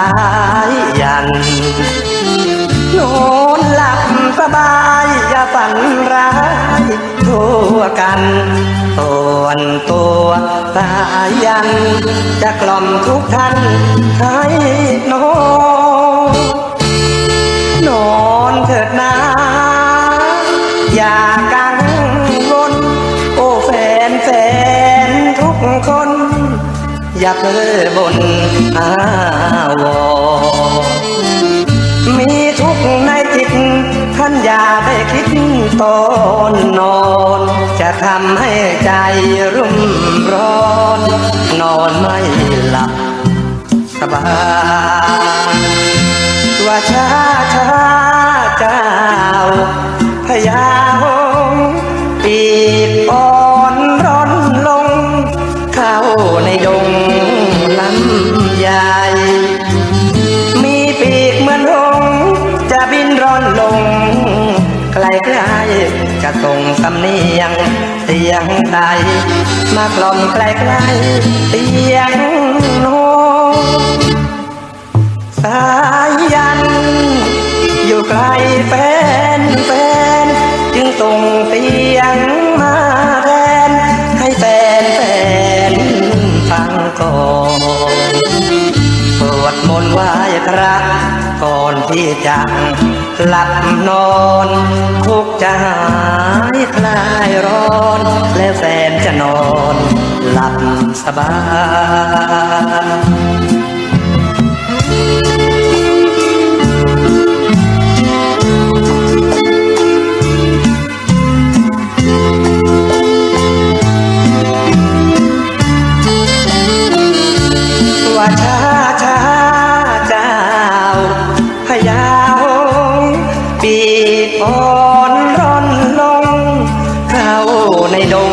ายยันนอนหลับสบายอย่าฝันร้ายทั่วกันส่วนตัวสายยัน จะกล่อมทุกท่านให้นอนนอนเถิดนา อย่าเพ้อบนอาวรมีทุกข์ในจิตท่านอย่าได้คิดตอนนอน จะทำให้ใจรุ่มร้อน นอนไม่หลับสบายว่าช้าช้าเจ้าพญาหงปีกอ่อ ส่งสำเนียง เสียงไทยมากล่อมไกลไกลๆเสียงโนสายยัน อยู่ไกลแฟนแฟน จึงส่งเสียงมาแทนให้แฟนแฟนฟังก่อนสวดมนต์ไหว้พระก่อนที่จะหลับนอนทุกจะหา คลายร้อน และแฟนจะนอน หลับสบาย ดง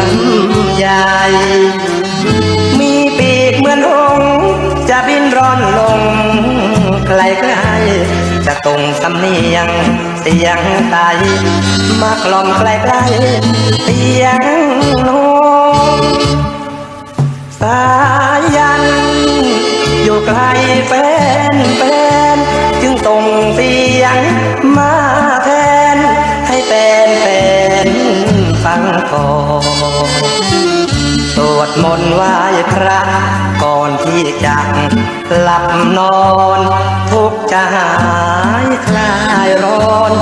ลำใหญ่มีปีกเหมือนหงจะบินร่อนลงไกลไกลจะตรงสำเนียงเสียงไตมากล่อมไกลไกลเสียงโนกสายัน อยู่ไกลแฟนแฟนจึงส่งเสียงมา สังโอสวดมนต์ไหว้พระก่อนที่จะหลับนอน ทุกจะหายคลายร้อน